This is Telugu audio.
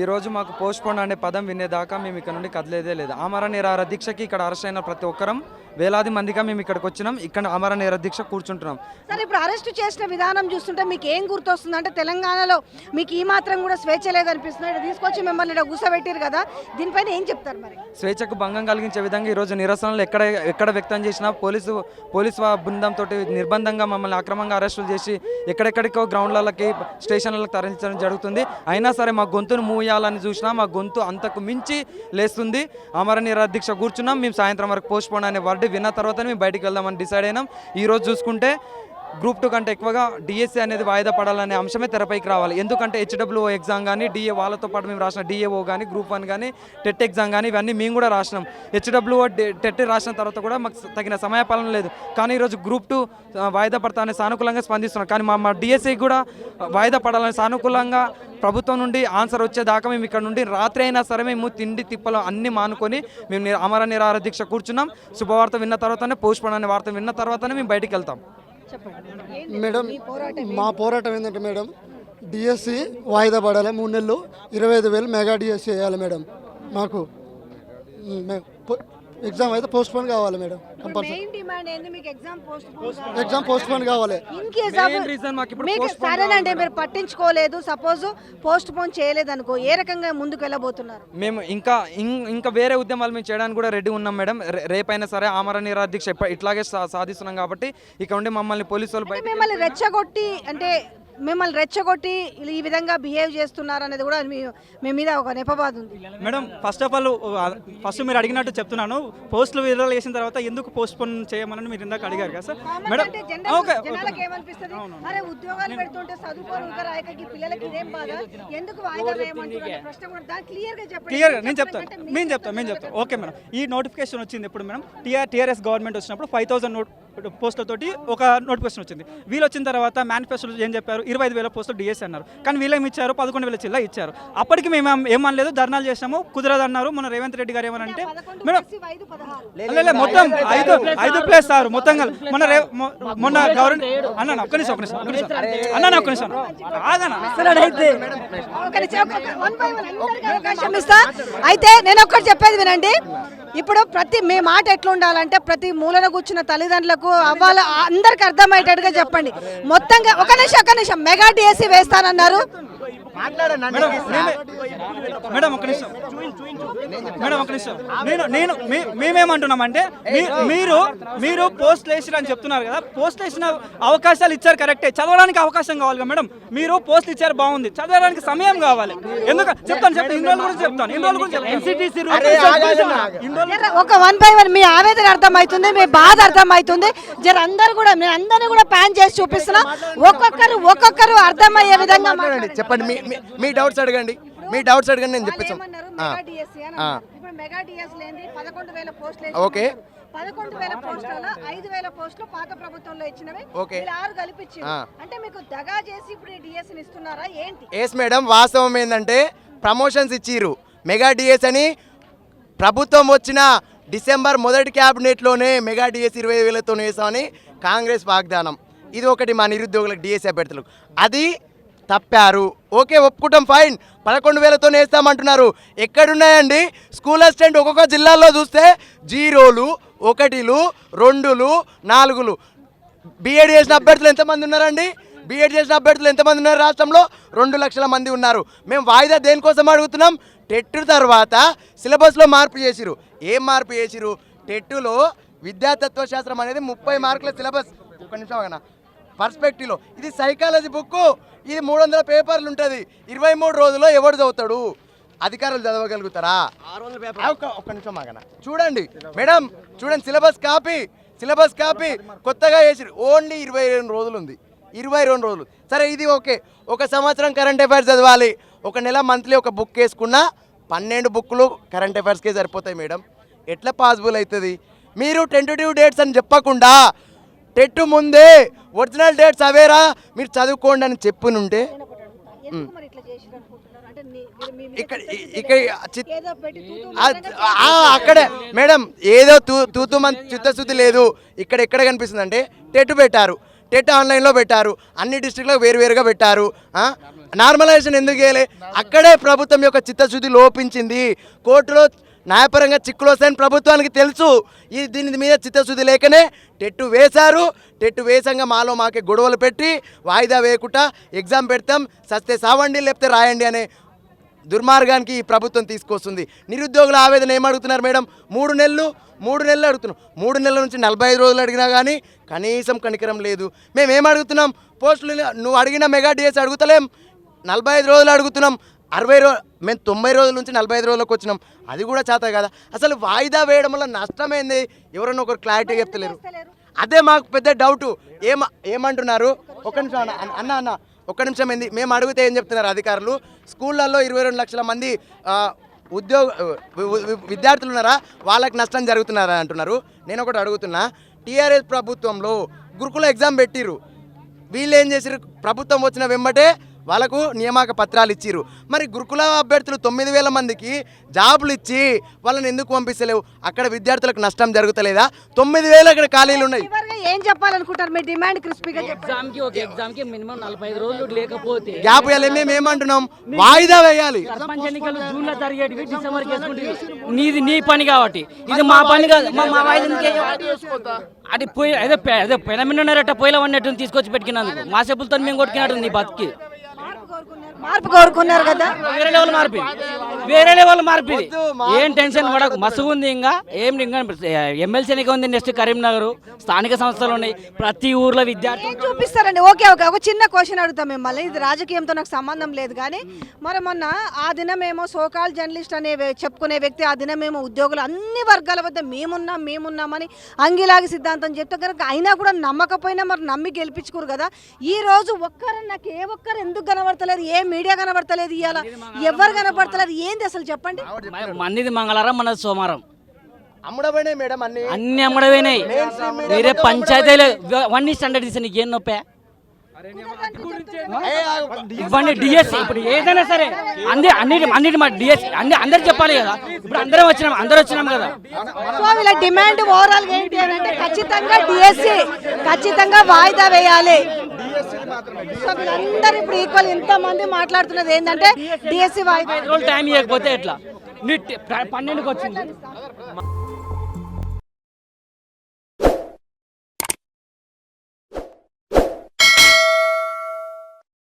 ఈ రోజు మాకు పోస్ట్ పోన్ అనే పదం వినేదాకా మేము ఇక్కడ నుండి కదిలేదే లేదు. ఆమర నిరాహార దీక్షకి ఇక్కడ అరెస్ట్ అయిన ప్రతి ఒక్కరం వేలాది మందిగా మేము ఇక్కడికి వచ్చినాం. ఇక్కడ ఆమర నిరాహార దీక్ష కూర్చుంటున్నాం. సరే ఇప్పుడు అరెస్ట్ చేసిన విధానం చూస్తుంటే మీకు ఏం గుర్తొస్తుంది? అంటే తెలంగాణలో మీకు ఈ మాత్రం కూడా స్వేచ్ఛ లేదనిపిస్తుంది ఇక్కడ తీసుకొచ్చి మిమ్మల్ని ఇక్కడ కూర్చోబెట్టారు కదా. దీనిపైన ఏం చెప్తారు మరి? స్వేచ్ఛకు భంగం కలిగించే విధంగా ఈరోజు నిరసనలు ఎక్కడ ఎక్కడ వ్యక్తం చేసినా పోలీసు పోలీసు బృందంతో నిర్బంధంగా మమ్మల్ని అక్రమంగా అరెస్టులు చేసి ఎక్కడెక్కడికో గ్రౌండ్లకి స్టేషన్లకు తరలించడం జరుగుతుంది. అయినా సరే మా గొంతును మూయాలని చూసినా మా గొంతు అంతకు మించి లేస్తుంది. అమరనీర నిరాదీక్ష కూర్చున్నాం మేము సాయంత్రం వరకు పోస్ట్ పోన్ అనే వర్డ్ విన్న తర్వాత మేము బయటికి వెళ్దామని డిసైడ్ అయినాం. ఈరోజు చూసుకుంటే గ్రూప్ టూ కంటే ఎక్కువగా డిఎస్సీ అనేది వాయిదా పడాలనే అంశమే తెరపైకి రావాలి. ఎందుకంటే హెచ్డబ్ల్యూఓ ఎగ్జామ్ కానీ డిఏ వాళ్ళతో పాటు మేము రాసిన డిఏఓ కానీ గ్రూప్ వన్ కానీ టెట్ ఎగ్జామ్ కానీ ఇవన్నీ మేము కూడా రాసినాం. హెచ్డబ్ల్యూఓ టెట్ రాసిన తర్వాత కూడా మాకు తగిన సమయపాలన లేదు. కానీ ఈరోజు గ్రూప్ టూ వాయిదా పడతానే సానుకూలంగా స్పందిస్తున్నాం. కానీ మా మా డిఎస్సి కూడా వాయిదా పడాలని సానుకూలంగా ప్రభుత్వం నుండి ఆన్సర్ వచ్చేదాకా మేము ఇక్కడ నుండి రాత్రి అయినా సరే మేము తిండి తిప్పలు అన్ని మానుకొని మేము అమర నిరాహార దీక్ష కూర్చున్నాం. శుభవార్త విన్న తర్వాతనే పోస్ట్ అనే వార్త విన్న తర్వాతనే మేము బయటికి వెళ్తాం. మేడం మా పోరాటం ఏంటంటే మేడం డిఎస్సి వాయిదా పడాలి మూడు నెలలు ఇరవై ఐదు వేలు మెగా డిఎస్సి వేయాలి మేడం మాకు. ఎగ్జామ్ అయితే పోస్ట్ పోన్ కావాలి మేడం కంపల్సరీ మెయిన్ డిమాండ్ ఏంది? మీకు exam post exam postpone కావాలి. ఇన్ కేస్ Main reason మాకు ఇప్పుడు మీకు postpone సరేనండి మీరు పట్టించుకోలేదు. సపోజ్ పోస్ట్ పోన్ చేయలేదు అనుకో ఏ రకంగా ముందుకు వెళ్ళబోతున్నారు? మేము ఇంకా ఇం- ఇంకా వేరే ఉద్యమాలు మేము చేయడానికి కూడా రెడీ ఉన్నాం మేడం. రే- రేపైనా సరే ఆమర నిరాదీక్ష ఎప్ప- ఇట్లాగే సా- సాధిస్తున్నాం కాబట్టి ఇక్కడ ఉండి మమ్మల్ని పోలీసు వాళ్ళు బయట మిమ్మల్ని రెచ్చగొట్టి అంటే మిమ్మల్ని రెచ్చగొట్టి ఈ విధంగా బిహేవ్ చేస్తున్నారు అనేది కూడా మీ మీ మీద ఒక నెపబాధ ఉంది. Madam first of all first మీరు అడిగినట్టు చెప్తున్నాను. పోస్టులు విడుదల చేసిన తర్వాత ఎందుకు పోస్ట్ పోన్ చేయమని మీరు ఇందాక అడిగారు కదా సార్ మేడం అరే ఉద్యోగాలు పెడుతుంటే చదువుకోని ఇంకా రాయకకి పిల్లలకి ఇదేం బాధ? ఎందుకు వాయిదా వేయమంటున్నారు అనే ప్రశ్న కూడా దాన్ని క్లియర్గా చెప్పండి. క్లియర్ నేను చెప్తాను. మేము చెప్తాం మేము చెప్తాం ఓకే మేడం. ఈ నోటిఫికేషన్ వచ్చింది ఎప్పుడు మేడం? టీఆర్ టీఆర్ఎస్ గవర్నమెంట్ వచ్చినప్పుడు ఫైవ్ థౌసండ్ నోట్ పోస్టులతోటి ఒక నోటిఫికేషన్ వచ్చింది. వీళ్ళు వచ్చిన తర్వాత మేనిఫెస్టోలో ఏం చెప్పారు? ఇరవై ఐదు వేల పోస్టులు డిఎస్ అన్నారు. కానీ వీళ్ళేమి ఇచ్చారు? పదకొండు వేల చిల్ల ఇచ్చారు. అప్పటికి మేము ఏం- ఏమనలేదు ధర్నాలు చేసాము కుదరదన్నారు మన రేవంత్ రెడ్డి గారు ఏమనంటే మేడం మొత్తం ఐదు ఐదు ప్లేస్ సార్ మొత్తం. మొన్న మొన్న గవర్నమెంట్ అన్న ఒక్క నిమిషం ఒక్క నిమిషం ఒక్క నిమిషం. అన్న ఒక్క నిమిషం. ఒక ఒక- ఒక- అయితే నేను ఒక్కటి చెప్పేది వినండి. ఇప్పుడు ప్రతి మీ మాట ఎట్లా ఉండాలంటే ప్రతి మూలన కూర్చున్న తల్లిదండ్రులకు అవ్వాల అందరికి అర్థమయ్యేటట్టుగా చెప్పండి. మొత్తంగా ఒక నిమిషం ఒక నిమిషం. మెగా డిఎస్సి వేస్తానన్నారు. మేడం నేనే- మేడం ఒక నిమిషం. మేడం ఒక నిమిషం. నేను నేను మీ- మేమేమంటున్నామంటే మీ- మీరు మీరు పోస్ట్ వేసిరు అని చెప్తున్నారు కదా పోస్ట్ వేసిన అవకాశాలు ఇచ్చారు కరెక్టే. చదవడానికి అవకాశం కావాలి మేడం. మీరు పోస్ట్ ఇచ్చారు బాగుంది. చదవడానికి సమయం కావాలి. ఎందుకు? చెప్తాను చెప్తాను. ఇన్ని రోజుల గురించి చెప్తాను. ఇన్ని రోజుల ఒక వన్ బై వన్ మీ ఆవేదన అర్థమవుతుంది మీ బాధ అర్థమవుతుంది. జర అందరు కూడా మీ అందరిని కూడా ప్యాన్ చేసి చూపిస్తున్నా. ఒక్కొక్కరు ఒక్కొక్కరు అర్థమయ్యే విధంగా చెప్పండి మీ మీ- డౌట్స్ అడగండి. మీ డౌట్స్ అడగండి నేను పదకొండు వేల పోస్టులు ఓకే. పదకొండు వేల పోస్టులలో ఐదు వేల పోస్టులు పాత ప్రభుత్వంలో ఇచ్చినవి. ఓకే. వీళ్ళు ఆరు కలిపించి ఆ. అంటే మీకు దగా చేసి ఇప్పుడు డిఎస్ ఇస్తున్నారా? ఏంటి? ఎస్ మేడం వాస్తవం ఏంటంటే ప్రమోషన్స్ ఇచ్చిర్రు. మెగా డిఎస్ అని ప్రభుత్వం వచ్చిన డిసెంబర్ మొదటి క్యాబినెట్లోనే మెగా డిఎస్ ఇరవై వేలతో వేసామని కాంగ్రెస్ వాగ్దానం. ఇది ఒకటి మా నిరుద్యోగులకు డిఎస్ అభ్యర్థులకు. అది తప్పారు. ఓకే ఒప్పుకుంటాం ఫైన్. పదకొండు వేలతో వేస్తామంటున్నారు ఎక్కడున్నాయండి? స్కూల్ అసిస్టెంట్ ఒక్కొక్క జిల్లాలో చూస్తే జీరోలు ఒకటిలు రెండులు నాలుగులు. బీఎడ్ చేసిన అభ్యర్థులు ఎంతమంది ఉన్నారండి? బీఎడ్ చేసిన అభ్యర్థులు ఎంతమంది ఉన్నారు రాష్ట్రంలో? రెండు లక్షల మంది ఉన్నారు. మేము వాయిదా దేనికోసం అడుగుతున్నాం? టెట్ తర్వాత సిలబస్లో మార్పు చేసిరు ఏం మార్పు చేసిరు టెట్టులో విద్యాతత్వ శాస్త్రం అనేది ముప్పై మార్కుల సిలబస్. ఒక నిమిషం పర్స్పెక్టివ్లో. ఇది సైకాలజీ బుక్ ఇది మూడు వందల పేపర్లు ఉంటుంది ఇరవై మూడు రోజుల్లో ఎవడు చదువుతాడు? అధికారులు చదవగలుగుతారా? ఒక్క నిమిషం ఆగన? చూడండి. మేడం చూడండి సిలబస్ కాపీ. సిలబస్ కాపీ కొత్తగా వేసి ఓన్లీ ఇరవై రెండు రోజులు ఉంది ఇరవై రెండు రోజులు. సరే ఇది ఓకే. ఒక సంవత్సరం కరెంట్ అఫైర్స్ చదవాలి. ఒక నెల మంత్లీ ఒక బుక్ వేసుకున్నా పన్నెండు బుక్లు కరెంట్ అఫైర్స్కే సరిపోతాయి మేడం. ఎట్లా పాసిబుల్ అవుతుంది? మీరు టెంటేటివ్ డేట్స్ అని చెప్పకుండా టెట్ ముందే ఒరిజినల్ డేట్స్ అవేరా? మీరు చదువుకోండి అని చెప్పునుంటే. ఇక్కడ ఇక్కడ అక్కడే. మేడం ఏదో తూ తూతు మన చిత్తశుద్ధి లేదు. ఇక్కడ ఎక్కడ కనిపిస్తుంది అంటే టెట్ పెట్టారు. టెట్ ఆన్లైన్లో పెట్టారు. అన్ని డిస్ట్రిక్ట్లో వేరువేరుగా పెట్టారు? నార్మలైజేషన్ ఎందుకు చేయలే? అక్కడే ప్రభుత్వం యొక్క చిత్తశుద్ధి లోపించింది. కోర్టులో న్యాయపరంగా చిక్కులు వస్తాయని ప్రభుత్వానికి తెలుసు. ఈ దీని మీద చిత్తశుద్ధి లేకనే టెట్టు వేశారు. టెట్టు వేసంగా మాలో మాకే గొడవలు పెట్టి వాయిదా వేయకుండా ఎగ్జామ్ పెడతాం. సస్తే సావండి లేకపోతే రాయండి అనే దుర్మార్గానికి ఈ ప్రభుత్వం తీసుకొస్తుంది. నిరుద్యోగుల ఆవేదన ఏమడుగుతున్నారు మేడం? మూడు నెలలు మూడు నెలలు అడుగుతున్నాం. మూడు నెలల నుంచి నలభై ఐదు రోజులు అడిగినా కానీ కనీసం కనికరం లేదు. మేము ఏమడుగుతున్నాం అడుగుతున్నాం పోస్టులు నువ్వు అడిగిన మెగా డిఎస్ అడుగుతలేం. నలభై ఐదు రోజులు అడుగుతున్నాం. అరవై రో మేము తొంభై రోజుల నుంచి నలభై ఐదు రోజులకు వచ్చినాం. అది కూడా చేత కదా. అసలు వాయిదా వేయడం వల్ల నష్టమైంది? ఎవరైనా ఒకరు క్లారిటీ చెప్తలేరు. అదే మాకు పెద్ద డౌట్. ఏమ ఏమంటున్నారు? ఒక్క నిమిషం అన్న అన్న- అన్న ఒక్క నిమిషం ఏంది? మేము అడిగితే ఏం చెప్తున్నారు అధికారులు? స్కూళ్ళల్లో ఇరవై రెండు లక్షల మంది ఉద్యోగ విద్యార్థులు ఉన్నారా? వాళ్ళకి నష్టం జరుగుతున్నారా అంటున్నారు. నేను ఒకటి అడుగుతున్నా. టీఆర్ఎస్ ప్రభుత్వంలో గురుకుల ఎగ్జామ్ పెట్టిర్రు. వీళ్ళు ఏం చేసిరు ప్రభుత్వం వచ్చిన వెంబటే వాళ్ళకు నియామక పత్రాలు ఇచ్చిర్రు. మరి గురుకుల అభ్యర్థులు తొమ్మిది వేల మందికి జాబులు ఇచ్చి వాళ్ళని ఎందుకు పంపిస్తలేవు? అక్కడ విద్యార్థులకు నష్టం జరుగుతలేదా? తొమ్మిది వేలు అక్కడ ఖాళీలు ఉన్నాయి. ఏం చెప్పాలనుకుంటారు? మీ డిమాండ్ క్రిస్పీగా చెప్పండి. ఎగ్జామ్కి ఒక ఎగ్జామ్కి మినిమం నలభై ఐదు రోజులు లేకపోతే గ్యాప్ ఇవ్వాలి మేము ఏమంటున్నాం? వాయిదా వేయాలి. సర్పంచ్ ఎన్నికలు జూన్లో జరిగేటివి డిసెంబర్కి వేసుకుంటే నీది నీ పని కాబట్టి. ఇది మా పని కాదు. మా వాయిదా వేయాలి? అది పోయి అదే అదే పెనమిన్నరట పోయిల అన్నట్టు తీసుకొచ్చి పెట్టుకున్నందుకు మా చెప్పులతో మేము కొట్టుకున్నట్టు నీ బతికి. మార్పు కోరుకున్నారు కదా? వేరే లెవెల్ వేరే లెవెల్ మార్పి ఇది. ఏం టెన్షన్ పడకు. మస్తు ఉంది ఇంకా. ఏం ఇంకా ఎమ్మెల్సీ ఎన్నిక ఉంది నెక్స్ట్ కరీంనగర్. స్థానిక సంస్థలు ఉన్నాయి. ప్రతి ఊర్లో విద్యార్థులు ఏం చూపిస్తారండి? Okay okay. ఒక చిన్న క్వశ్చన్ అడుగుతాం మిమ్మల్ని. ఇది రాజకీయంతో నాకు సంబంధం లేదు కానీ మరి మొన్న ఆ దినమేమో సోకాల్ జర్నలిస్ట్ అనే చెప్పుకునే వ్యక్తి ఆ దినమేమో ఉద్యోగులు అన్ని వర్గాల వద్ద మేమున్నాం మేమున్నామని అంగిలాగి సిద్ధాంతం చెప్తే కనుక అయినా కూడా నమ్మకపోయినా మరి నమ్మి గెలిపించుకోరు కదా. ఈ రోజు ఒక్కరు నాకు ఏ ఒక్కరు ఎందుకు కనబడతలేదు? ఏ మీడియా కనబడతలేదు ఇవాళ? ఎవరు కనబడతలేదు? ఏంది అసలు చెప్పండి? మందిది మంగళవారం మనది సోమవారం. అమ్ముడబడే మేడం అన్ని. అన్ని అమ్మడమైనాయి వేరే పంచాయతీలు వన్ స్టాండర్డ్ తీసి నీకు ఏం నొప్పే. ఇవ్వండి డిఎస్సి ఇప్పుడు ఏదైనా సరే అన్ని అన్నిటి అన్నిటి మా డిఎస్సి అన్ని అందరు చెప్పాలి కదా. ఇప్పుడు అందరం వచ్చినాం అందరూ వచ్చినాం కదా. సో వీళ్ళ డిమాండ్ ఓవరాల్గా ఏంటి అని అంటే ఖచ్చితంగా డిఎస్సి ఖచ్చితంగా వాయిదా వేయాలి. సో వీళ్ళందరూ ఇప్పుడు ఈక్వల్ ఇంత మంది మాట్లాడుతున్నది ఏంటంటే డిఎస్సి వాయిదా ఐదు రోజులు టైం ఇవ్వకపోతే ఎట్లా? పన్నెండుకి వచ్చింది